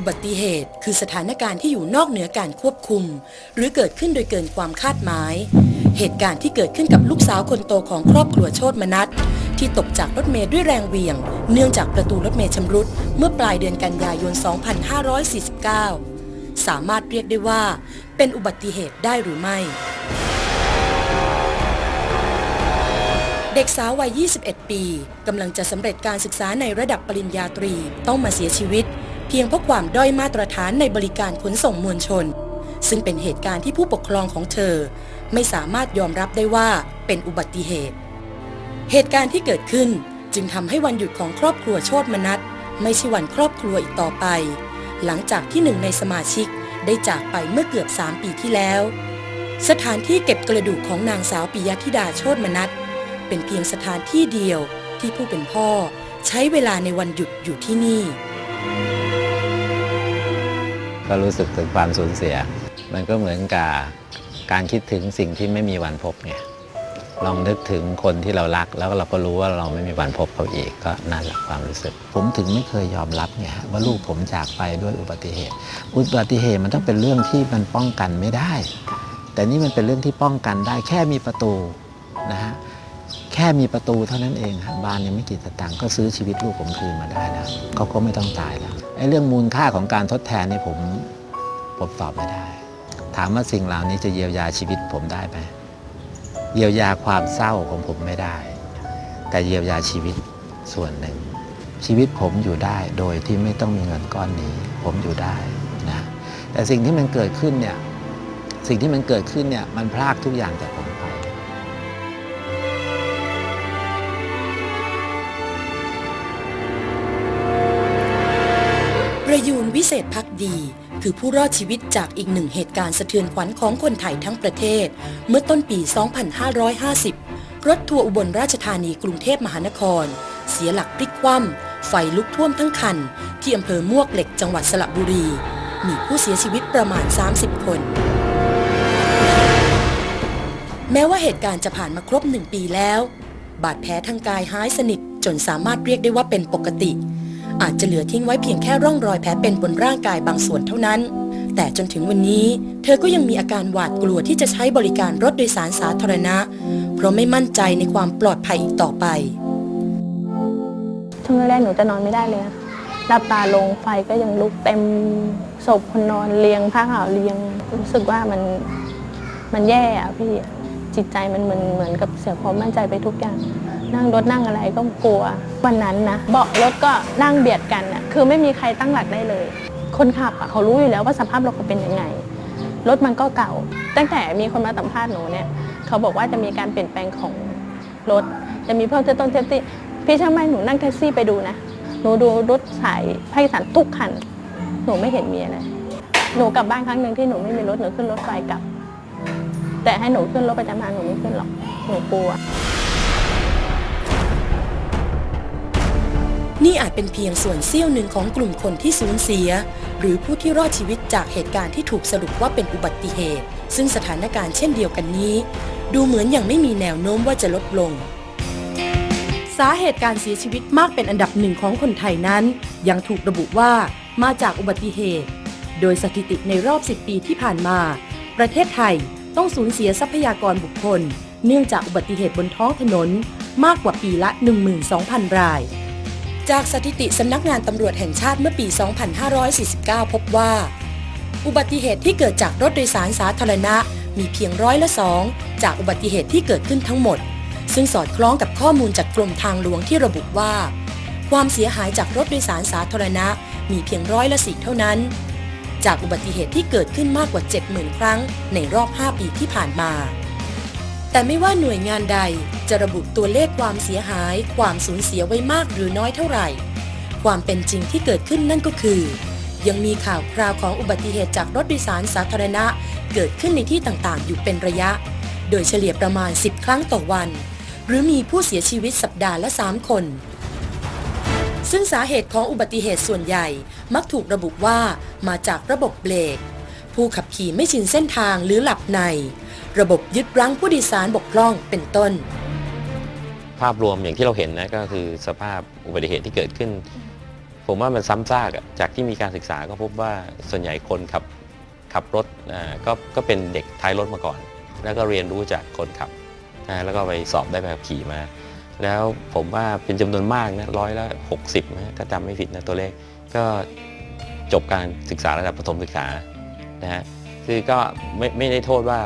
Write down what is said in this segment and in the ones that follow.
ุบัติเหตุ คือสถานการณ์ที่อยู่นอกเหนือการควบคุม หรือเกิดขึ้นโดยเกินความคาดหมาย เหตุการณ์ที่เกิดขึ้นกับลูกสาวคนโตของครอบครัวโชตมนัสที่ตกจากรถเมล์ด้วยแรงเหวี่ยง เนื่องจากประตูรถเมล์ชำรุด เมื่อปลายเดือนกันยายน 2549 สามารถเรียกได้ว่า เป็นอุบัติเหตุได้หรือไม่ เด็กสาววัย 21 ปีกำลังจะสำเร็จการศึกษาในระดับปริญญาตรีต้องมาเสียชีวิต เพียงเพราะความด้อยมาตรฐานในบริการขนส่งมวลชน ซึ่งเป็นเหตุการณ์ที่ผู้ปกครองของเธอ ไม่สามารถยอมรับได้ว่าเป็นอุบัติเหตุ เหตุการณ์ที่เกิดขึ้นจึงทำให้วันหยุดของครอบครัวโชตมนัสไม่ใช่วันครอบครัวอีกต่อไป หลังจากที่หนึ่งในสมาชิกได้จากไปเมื่อเกือบ 3 ปีที่แล้ว สถานที่เก็บกระดูกของนางสาวปิยธิดาโชตมนัสเป็นเพียงสถานที่เดียวที่ผู้เป็นพ่อใช้เวลาในวันหยุดอยู่ที่นี่ ก็รู้สึกถึงความสูญเสีย มันก็เหมือนกับการคิดถึงสิ่งที่ไม่มีวันพบไงลองนึกถึงคนที่เรารัก แล้วเราก็รู้ว่าเราไม่มีวันพบเขาอีกก็นั่นแหละความรู้สึก ผมถึงไม่เคยยอมรับไงว่าลูกผมจากไปด้วยอุบัติเหตุ อุบัติเหตุมันต้องเป็นเรื่องที่มันป้องกันไม่ได้ แต่นี่มันเป็นเรื่องที่ป้องกันได้แค่มีประตูนะฮะ แค่มีประตูเท่านั้นเองฮะบ้านยังไม่กี่สตางค์ก็ซื้อชีวิตลูกผมคืนมาได้แล้วเขาก็ไม่ต้องตายแล้วไอ้เรื่องมูลค่าของการทดแทนนี่ผมผมตอบไม่ได้ ถามว่าสิ่งเหล่านี้จะเยียวยาชีวิตผมได้ไหมเยียวยาความเศร้าของผมไม่ได้ แต่เยียวยาชีวิตส่วนหนึ่ง ชีวิตผมอยู่ได้โดยที่ไม่ต้องมีเงินก้อนนี้ ผมอยู่ได้นะแต่สิ่งที่มันเกิดขึ้นเนี่ยสิ่งที่มันเกิดขึ้นเนี่ยมันพรากทุกอย่างจาก วิเศษพักดี คือผู้รอดชีวิตจากอีกหนึ่งเหตุการณ์สะเทือนขวัญของคนไทยทั้งประเทศ เมื่อต้นปี 2550 รถทัวร์อุบลราชธานีกรุงเทพมหานคร เสียหลักพลิกคว่ำไฟลุกท่วมทั้งคัน ที่อำเภอมวกเหล็กจังหวัดสระบุรี มีผู้เสียชีวิตประมาณ 30 คน แม้ว่าเหตุการณ์จะผ่านมาครบหนึ่งปีแล้ว บาดแผลทางกายหายสนิทจนสามารถเรียกได้ว่าเป็นปกติ อาจจะเหลือทิ้งไว้เพียงแค่ร่องรอยแผลเป็นบนร่างกายบางส่วนเท่านั้น แต่จนถึงวันนี้ เธอก็ยังมีอาการหวาดกลัวที่จะใช้บริการรถโดยสารสาธารณะ เพราะไม่มั่นใจในความปลอดภัยอีกต่อไปช่วงแรกหนูจะนอนไม่ได้เลยนะหลับตาลงไฟก็ยังลุกเต็มศพคนนอนเรียงผ้าขาวเรียง รู้สึกว่ามันมันแย่อะพี่จิตใจมันเหมือนเหมือนกับเสียความมั่นใจไปทุกอย่าง นั่งรถนั่งอะไรก็กลัว วันนั้นนะเบาะรถก็นั่งเบียดกันอะคือไม่มีใครตั้งหลักได้เลย คนขับอะเขารู้อยู่แล้วว่าสภาพรถเขาเป็นยังไง รถมันก็เก่า ตั้งแต่มีคนมาสัมภาษณ์หนูเนี่ย เขาบอกว่าจะมีการเปลี่ยนแปลงของรถ จะมีเพิ่มเติมต้นเซฟตี้พี่ช่างไหมหนูนั่งแท็กซี่ไปดูนะ หนูดูรถสายภาคอีสานทุกคัน หนูไม่เห็นมีอะไร หนูกลับบ้านครั้งหนึ่งที่หนูไม่มีรถหนูขึ้นรถไฟกลับ แต่ให้หนูขึ้นรถประจำทางหนูไม่ขึ้นหรอก หนูกลัว นี่อาจเป็นเพียงส่วนเสี้ยวหนึ่งของกลุ่มคนที่สูญเสีย หรือผู้ที่รอดชีวิตจากเหตุการณ์ที่ถูกสรุปว่าเป็นอุบัติเหตุ ซึ่งสถานการณ์เช่นเดียวกันนี้ ดูเหมือนอย่างไม่มีแนวโน้มว่าจะลดลง สาเหตุการเสียชีวิตมากเป็นอันดับหนึ่งของคนไทยนั้น ยังถูกระบุว่ามาจากอุบัติเหตุ โดยสถิติในรอบ 10 ปีที่ผ่านมา ประเทศไทยต้องสูญเสียทรัพยากรบุคคล เนื่องจากอุบัติเหตุบนท้องถนน มากกว่าปีละ 12,000 ราย จากสถิติสำนักงานตำรวจแห่งชาติเมื่อปี 2549 พบว่า อุบัติเหตุที่เกิดจากรถโดยสารสาธารณะมีเพียงร้อยละสองจากอุบัติเหตุที่เกิดขึ้นทั้งหมด ซึ่งสอดคล้องกับข้อมูลจากกรมทางหลวงที่ระบุว่า ความเสียหายจากรถโดยสารสาธารณะมีเพียงร้อยละสี่เท่านั้น จากอุบัติเหตุที่เกิดขึ้นมากกว่า 70,000 ครั้งในรอบ 5 ปีที่ผ่านมา แต่ไม่ว่าหน่วยงานใดจะระบุตัวเลขความเสียหาย ความสูญเสียไว้มากหรือน้อยเท่าไหร่ ความเป็นจริงที่เกิดขึ้นนั่นก็คือ ยังมีข่าวคราวของอุบัติเหตุจากรถโดยสารสาธารณะ เกิดขึ้นในที่ต่างๆ อยู่เป็นระยะ โดยเฉลี่ยประมาณ 10 ครั้งต่อวัน หรือมีผู้เสียชีวิตสัปดาห์ละ 3 คน ซึ่งสาเหตุของอุบัติเหตุส่วนใหญ่มักถูกระบุว่ามาจากระบบเบรก ผู้ขับขี่ไม่ชินเส้นทางหรือหลับใน ระบบยึดรั้งผู้โดยสารบกพร่องเป็นต้น ภาพรวมอย่างที่เราเห็นนะก็คือสภาพอุบัติเหตุที่เกิดขึ้น ผมว่ามันซ้ำซากอะจากที่มีการศึกษาก็พบว่าส่วนใหญ่คนขับขับรถอ่าก็ก็เป็นเด็กท้ายรถมาก่อน แล้วก็เรียนรู้จากคนขับแล้วก็ไปสอบได้ใบขับขี่มา แล้วผมว่าเป็นจำนวนมากนะร้อยละ60นะถ้าจำไม่ผิดนะตัวเลขก็จบการศึกษาระดับประถมศึกษา นะฮะคือก็ไม่ไม่ได้โทษว่า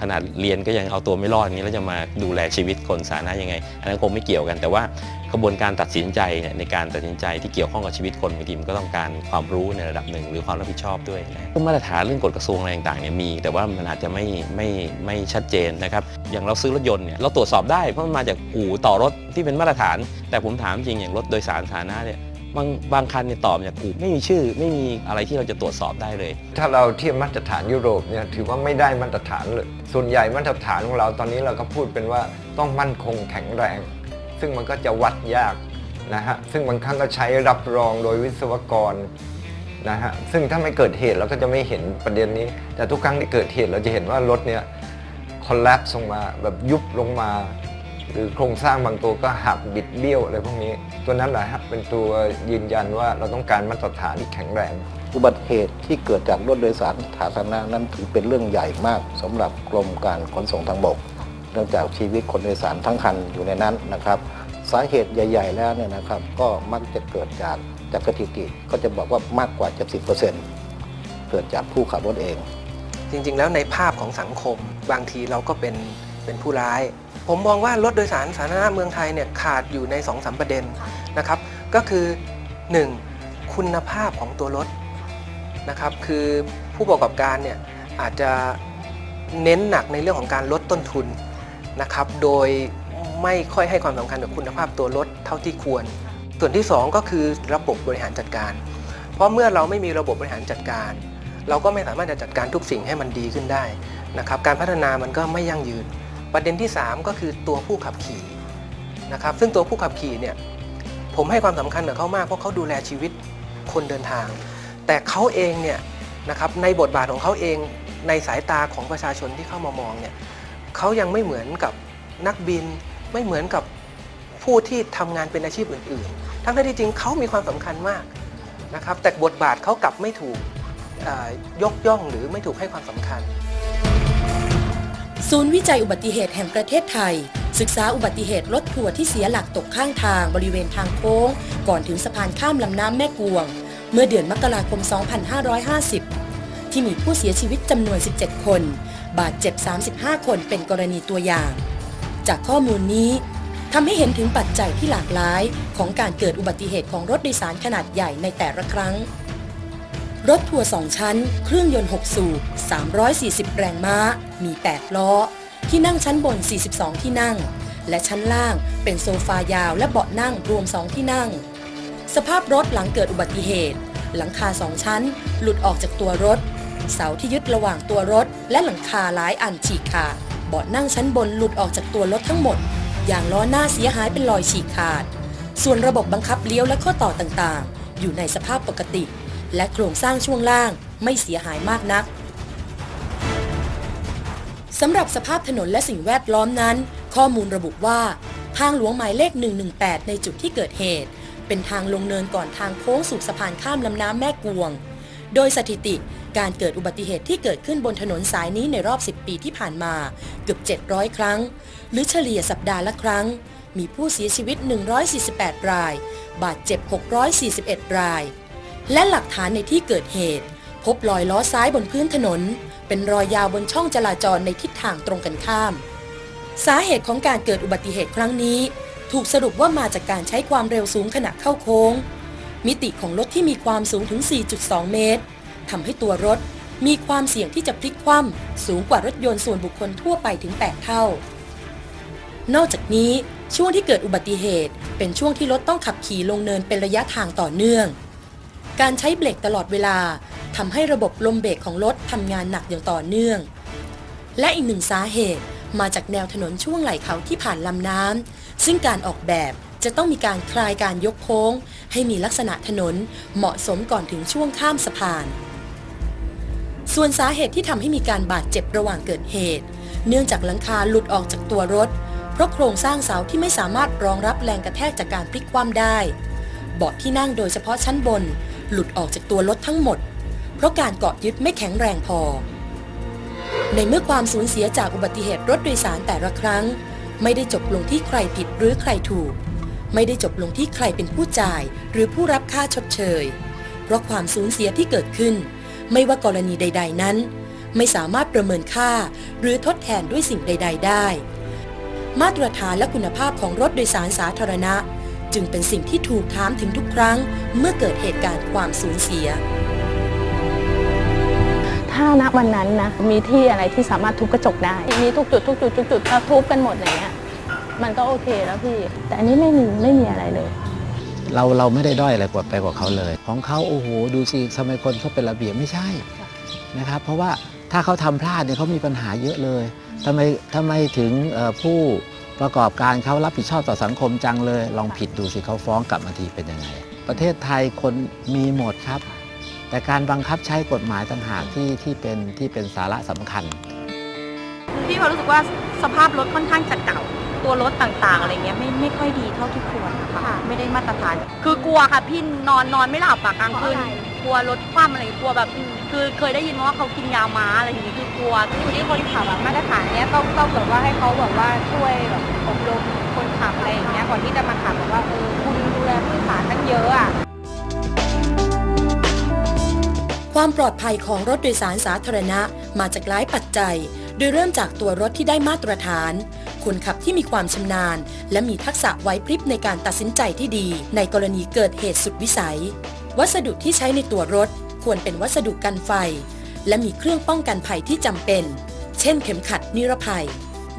ขนาดเรียนก็ยังเอาตัวไม่รอดอย่างนี้แล้วจะมาดูแลชีวิตคนสาธารณะยังไง อันนั้นคงไม่เกี่ยวกัน แต่ว่ากระบวนการตัดสินใจเนี่ยในการตัดสินใจที่เกี่ยวข้องกับชีวิตคนบางทีมันก็ต้องการความรู้ในระดับหนึ่ง หรือความรับผิดชอบด้วยนะมาตรฐานเรื่องกฎกระทรวงอะไรต่างๆเนี่ยมี แต่ว่ามันอาจจะไม่ไม่ไม่ชัดเจนนะครับอย่างเราซื้อรถยนต์เนี่ยเราตรวจสอบได้เพราะมันมาจากอู่ต่อรถที่เป็นมาตรฐาน แต่ผมถามจริงอย่างรถโดยสารสาธารณะเนี่ย บางบางคันเนี่ยต่อมาจากอู่ไม่มีชื่อไม่มีอะไรที่เราจะตรวจสอบได้เลย ถ้าเราเทียบมาตรฐานยุโรปเนี่ยถือว่าไม่ได้มาตรฐานเลยส่วนใหญ่มาตรฐานของเราตอนนี้เราก็พูดเป็นว่าต้องมั่นคงแข็งแรง ซึ่งมันก็จะวัดยากนะฮะซึ่งบางครั้งก็ใช้รับรองโดยวิศวกรนะฮะซึ่งถ้าไม่เกิดเหตุเราก็จะไม่เห็นประเด็นนี้ แต่ทุกครั้งที่เกิดเหตุเราจะเห็นว่ารถเนี่ยคอลลัปส์ลงมาแบบยุบลงมา หรือโครงสร้างบางตัวก็หักบิดเบี้ยวอะไรพวกนี้ ตัวนั้นแหละครับเป็นตัวยืนยันว่าเราต้องการมาตรฐานที่แข็งแรง อุบัติเหตุที่เกิดจากรถโดยสารสาธารณะนั้นถือเป็นเรื่องใหญ่มากสำหรับกรมการขนส่งทางบก เนื่องจากชีวิตคนโดยสารทั้งคันอยู่ในนั้นนะครับสาเหตุใหญ่ ๆ แล้วเนี่ยนะครับก็มักจะเกิดจากจากสถิติก็จะบอกว่ามากกว่า 70%เกิดจากผู้ขับรถเอง จริงๆ แล้วในภาพของสังคมบางทีเราก็เป็นเป็นผู้ร้าย ผมมองว่ารถโดยสารสาธารณะเมืองไทยเนี่ยขาดอยู่ใน2อสประเด็นนะครับก็คือ 1. คุณภาพของตัวรถนะครับคือผู้ประกอบการเนี่ยอาจจะเน้นหนักในเรื่องของการลดต้นทุนนะครับโดยไม่ค่อยให้ความสำคัญกับคุณภาพตัวรถเท่าที่ควร ส่วนที่ 2 ก็คือระบบบริหารจัดการ เพราะเมื่อเราไม่มีระบบบริหารจัดการ เราก็ไม่สามารถจะจัดการทุกสิ่งให้มันดีขึ้นได้นะครับการพัฒนามันก็ไม่ยั่งยืน ประเด็นที่ 3 ก็คือตัวผู้ขับขี่นะครับซึ่งตัวผู้ขับขี่เนี่ยผมให้ความสำคัญกับเขามากเพราะเขาดูแลชีวิตคนเดินทาง แต่เขาเองเนี่ยนะครับในบทบาทของเขาเองในสายตาของประชาชนที่เข้ามามองเนี่ยเขายังไม่เหมือนกับนักบิน ไม่เหมือนกับผู้ที่ทำงานเป็นอาชีพอื่น ๆ ทั้งที่จริงเขามีความสำคัญมากนะครับแต่บทบาทเขากลับไม่ถูกยกย่องหรือไม่ถูกให้ความสำคัญ ศูนย์วิจัยอุบัติเหตุแห่งประเทศไทย ศึกษาอุบัติเหตุรถทัวร์ที่เสียหลักตกข้างทางบริเวณทางโค้ง ก่อนถึงสะพานข้ามลำน้ำแม่กวง เมื่อเดือนมกราคม 2550 ที่มีผู้เสียชีวิตจำนวน 17 คน บาดเจ็บ 35 คนเป็นกรณีตัวอย่าง จากข้อมูลนี้ทำให้เห็นถึงปัจจัยที่หลากหลายของการเกิดอุบัติเหตุของรถโดยสารขนาดใหญ่ในแต่ละครั้ง รถทัวร์2ชั้น เครื่องยนต์ 6 สูบ 340 แรงม้า มี 8 ล้อ ที่นั่งชั้นบน 42 ที่นั่ง และชั้นล่างเป็นโซฟายาวและเบาะนั่งรวม 2 ที่นั่ง สภาพรถหลังเกิดอุบัติเหตุ หลังคา2ชั้น หลุดออกจากตัวรถ เสาที่ยึดระหว่างตัวรถ และหลังคาหลายอันฉีกขาดเบาะนั่งชั้นบนหลุดออกจากตัวรถทั้งหมด อย่างล้อหน้าเสียหายเป็นรอยฉีกขาด ส่วนระบบบังคับเลี้ยวและข้อต่อต่างๆ อยู่ในสภาพปกติ และโครงสร้างช่วงล่างไม่เสียหายมากนัก สำหรับสภาพถนนและสิ่งแวดล้อมนั้น ข้อมูลระบุว่า ทางหลวงหมายเลข 118 ในจุดที่เกิดเหตุ เป็นทางลงเนินก่อนทางโค้งสู่สะพานข้ามลำน้ำแม่กวง โดยสถิติการเกิดอุบัติเหตุที่เกิดขึ้นบนถนนสายนี้ในรอบ 10 ปีที่ผ่านมาเกือบ 700 ครั้ง หรือเฉลี่ยสัปดาห์ละครั้ง มีผู้เสียชีวิต 148 ราย บาดเจ็บ 641 ราย และหลักฐานในที่เกิดเหตุ พบรอยล้อซ้ายบนพื้นถนน เป็นรอยยาวบนช่องจราจรในทิศทางตรงกันข้าม สาเหตุของการเกิดอุบัติเหตุครั้งนี้ ถูกสรุปว่ามาจากการใช้ความเร็วสูงขณะเข้าโค้ง มิติของรถที่มีความสูงถึง 4.2 เมตรทำให้ตัวรถมีความเสี่ยงที่จะพลิกคว่ำสูงกว่ารถยนต์ส่วนบุคคลทั่วไปถึง 8 เท่า นอกจากนี้ช่วงที่เกิดอุบัติเหตุ เป็นช่วงที่รถต้องขับขี่ลงเนินเป็นระยะทางต่อเนื่อง การใช้เบรกตลอดเวลาทำให้ระบบลมเบรกของรถทำงานหนักอย่างต่อเนื่อง และอีกหนึ่งสาเหตุมาจากแนวถนนช่วงไหล่เขาที่ผ่านลำน้ำซึ่งการออกแบบจะต้องมีการคลายการยกโค้ง ให้มีลักษณะถนนเหมาะสมก่อนถึงช่วงข้ามสะพาน ส่วนสาเหตุที่ทำให้มีการบาดเจ็บระหว่างเกิดเหตุ เนื่องจากหลังคาหลุดออกจากตัวรถ เพราะโครงสร้างเสาที่ไม่สามารถรองรับแรงกระแทกจากการพลิกคว่ำได้ เบาะที่นั่งโดยเฉพาะชั้นบน หลุดออกจากตัวรถทั้งหมด เพราะการเกาะยึดไม่แข็งแรงพอ ในเมื่อความสูญเสียจากอุบัติเหตุรถโดยสารแต่ละครั้ง ไม่ได้จบลงที่ใครผิดหรือใครถูก ไม่ได้จบลงที่ใครเป็นผู้จ่าย หรือผู้รับค่าชดเชย เพราะความสูญเสียที่เกิดขึ้น ไม่ว่ากรณีใด ๆ นั้น ไม่สามารถประเมินค่า หรือทดแทนด้วยสิ่งใด ๆ ได้ มาตรฐานและคุณภาพของรถโดยสารสาธารณะ จึงเป็นสิ่งที่ถูกถามถึงทุกครั้ง เมื่อเกิดเหตุการณ์ความสูญเสีย ถ้าณวันนั้นนะมีที่อะไรที่สามารถทุบกระจกได้ มีทุกจุดทุกจุดทุกจุดถ้าทุบกันหมดอย่างเงี้ยมันก็โอเคแล้วพี่ แต่อันนี้ไม่มีไม่มีอะไรเลย เราเราไม่ได้ด้อยอะไรกว่าไปกว่าเขาเลย ของเขาโอ้โหดูสิทำไมคนเขาเป็นระเบียบไม่ใช่นะครับเพราะว่าถ้าเขาทำพลาดเนี่ยเขามีปัญหาเยอะเลยทำไมทำไมถึงเอ่อผู้ ประกอบการเขารับผิดชอบต่อสังคมจังเลย ลองผิดดูสิเขาฟ้องกลับมาทีเป็นยังไง ประเทศไทยคนมีหมดครับ แต่การบังคับใช้กฎหมายต่างหากที่ที่เป็นที่เป็นสาระสำคัญพี่พอรู้สึกว่าสภาพรถค่อนข้างจะเก่าตัวรถต่างๆ อะไรเงี้ยไม่ไม่ค่อยดีเท่าที่ควรนะคะไม่ได้มาตรฐาน คือกลัวค่ะพี่นอนนอนไม่หลับอะกลางคืน กลัวรถคว่ำอะไรกลัวแบบคือเคยได้ยินมาว่าเขากินยาม้าอะไรอย่างงี้คือกลัวอยู่ที่คนขับอะมาตรฐานเนี้ยต้องต้องแบบว่าให้เขาแบบว่าช่วยแบบอบรมคนขับอะไรอย่างเงี้ยก่อนที่จะมาขับแบบว่าเออคุณดูแลผู้โดยสารตั้งเยอะอะความปลอดภัยของรถโดยสารสาธารณะมาจากหลายปัจจัย โดยเริ่มจากตัวรถที่ได้มาตรฐาน คนขับที่มีความชำนาญ และมีทักษะไหวพริบในการตัดสินใจที่ดี ในกรณีเกิดเหตุสุดวิสัย วัสดุที่ใช้ในตัวรถควรเป็นวัสดุกันไฟ และมีเครื่องป้องกันภัยที่จำเป็น เช่น เข็มขัดนิรภัย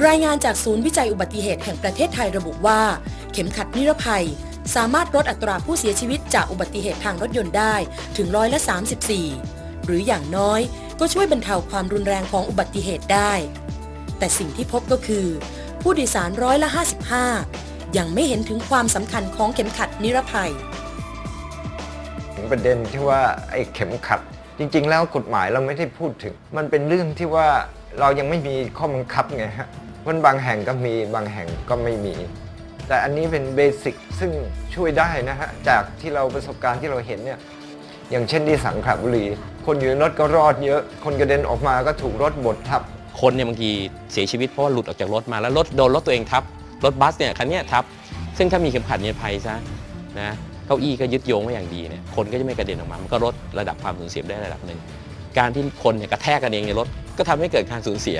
รายงานจากศูนย์วิจัยอุบัติเหตุแห่งประเทศไทยระบุว่า เข็มขัดนิรภัย สามารถลดอัตราผู้เสียชีวิตจากอุบัติเหตุทางรถยนต์ได้ถึงร้อยละ 34 หรืออย่างน้อยก็ช่วยบรรเทาความรุนแรงของอุบัติเหตุได้ แต่สิ่งที่พบก็คือ ผู้โดยสารร้อยละ 55 ยังไม่เห็นถึงความสำคัญของเข็มขัดนิรภัย ถึงประเด็นที่ว่าไอ้เข็มขัด จริง ๆ แล้วกฎหมายเราไม่ได้พูดถึง มันเป็นเรื่องที่ว่าเรายังไม่มีข้อบังคับไงฮะมันบางแห่งก็มีบางแห่งก็ไม่มี แต่อันนี้เป็นเบสิกซึ่งช่วยได้นะฮะจากที่เราประสบการณ์ที่เราเห็นเนี่ยอย่างเช่นที่สังขละบุรี คนอยู่ในรถก็รอดเยอะ คนกระเด็นออกมาก็ถูกรถบดทับ คนเนี่ยบางทีเสียชีวิตเพราะว่าหลุดออกจากรถมาแล้วรถโดนรถตัวเองทับ รถบัสเนี่ยคันนี้ทับ ซึ่งถ้ามีเข็มขัดนิรภัยซะนะ เก้าอี้ก็ยึดโยงไว้อย่างดีเนี่ยคนก็จะไม่กระเด็นออกมา มันก็ลดระดับความสูญเสียได้ระดับหนึ่งการที่คนเนี่ยกระแทกกันเองในรถก็ทำให้เกิดการสูญเสีย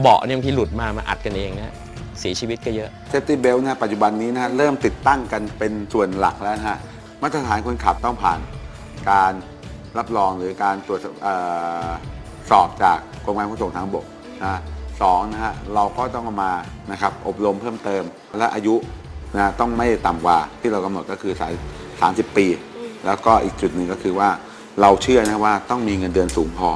เบาะเนี่ยบางทีหลุดมามาอัดกันเองนะเสียชีวิตก็เยอะเซฟตี้เบลนะปัจจุบันนี้นะฮะเริ่มติดตั้งกันเป็นส่วนหลักแล้วนะฮะมาตรฐานคนขับต้องผ่านการรับรองหรือการตรวจสอบจากกรมการขนส่งทางบกนะฮะสองนะฮะเราก็ต้องเอามานะครับอบรมเพิ่มเติม และอายุ นะต้องไม่ต่ำกว่าที่เรากำหนดก็คือสาย30 ปี แล้วก็อีกจุดหนึ่งก็คือว่าเราเชื่อนะว่าต้องมีเงินเดือนสูงพอ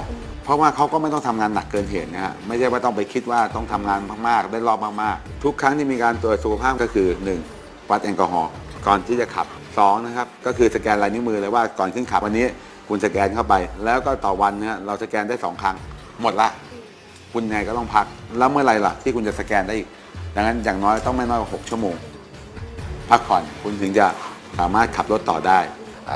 เพราะว่าเขาก็ไม่ต้องทำงานหนักเกินเหตุนะฮะไม่ใช่ว่าต้องไปคิดว่าต้องทำงานมากๆ ได้รอบมากๆ ทุกครั้งที่มีการตรวจสุขภาพก็คือ 1. วัดแอลกอฮอล์ก่อนที่จะขับ2นะครับก็คือสแกนลายนิ้วมือเลยว่าก่อนขึ้นขับวันนี้ คุณสแกนเข้าไป แล้วก็ต่อวันนะฮะเราสแกนได้ 2 ครั้ง หมดละคุณยังไงก็ต้องพัก แล้วเมื่อไหรล่ะที่คุณจะสแกนได้อีกดังนั้นอย่างน้อยต้องไม่น้อยกว่า6ชั่วโมง พักผ่อนคุณถึงจะสามารถขับรถต่อได้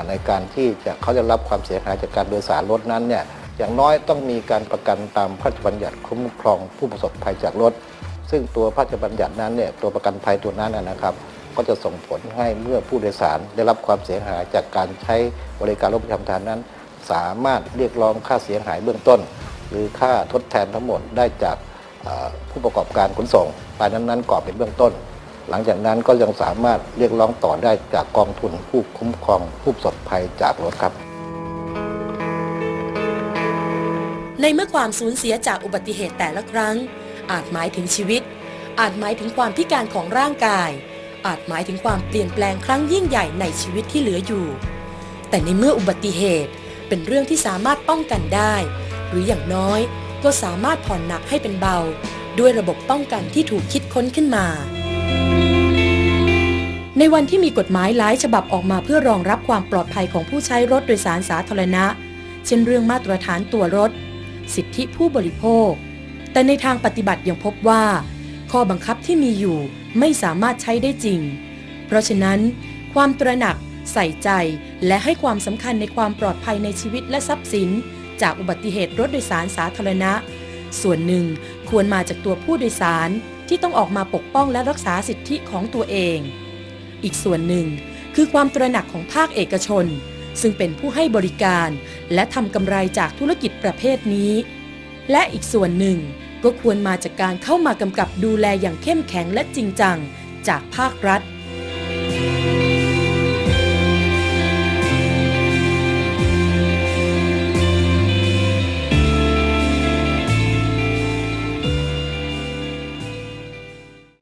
ในการที่จะเขาจะรับความเสียหายจากการโดยสารรถนั้นเนี่ยอย่างน้อยต้องมีการประกันตามพระราชบัญญัติคุ้มครองผู้ประสบภัยจากรถ ซึ่งตัวพระราชบัญญัตินั้นเนี่ยตัวประกันภัยตัวนั้นนะครับ ก็จะส่งผลให้เมื่อผู้โดยสารได้รับความเสียหายจากการใช้บริการรถประจำทางนั้น สามารถเรียกร้องค่าเสียหายเบื้องต้น หรือค่าทดแทนทั้งหมดได้จากผู้ประกอบการขนส่งรายนั้นๆก่อเป็นเบื้องต้น หลังจากนั้นก็ยังสามารถเรียกร้องต่อได้จากกองทุนผู้คุ้มครองผู้ประสบภัยจากรถครับ ในเมื่อความสูญเสียจากอุบัติเหตุแต่ละครั้ง อาจหมายถึงชีวิต อาจหมายถึงความพิการของร่างกาย อาจหมายถึงความเปลี่ยนแปลงครั้งยิ่งใหญ่ในชีวิตที่เหลืออยู่ แต่ในเมื่ออุบัติเหตุเป็นเรื่องที่สามารถป้องกันได้ หรืออย่างน้อยก็สามารถผ่อนหนักให้เป็นเบา ด้วยระบบป้องกันที่ถูกคิดค้นขึ้นมา ในวันที่มีกฎหมายหลายฉบับออกมาเพื่อรองรับความปลอดภัยของผู้ใช้รถโดยสารสาธารณะ เช่นเรื่องมาตรฐานตัวรถ สิทธิผู้บริโภค แต่ในทางปฏิบัติยังพบว่า ข้อบังคับที่มีอยู่ไม่สามารถใช้ได้จริง เพราะฉะนั้น ความตระหนัก ใส่ใจ และให้ความสำคัญในความปลอดภัยในชีวิตและทรัพย์สิน จากอุบัติเหตุรถโดยสารสาธารณะ ส่วนหนึ่งควรมาจากตัวผู้โดยสาร ที่ต้องออกมาปกป้องและรักษาสิทธิของตัวเอง อีกส่วนหนึ่งคือความตระหนักของภาคเอกชน ซึ่งเป็นผู้ให้บริการและทำกำไรจากธุรกิจประเภทนี้ และอีกส่วนหนึ่งก็ควรมาจากการเข้ามากำกับดูแลอย่างเข้มแข็งและจริงจังจากภาครัฐ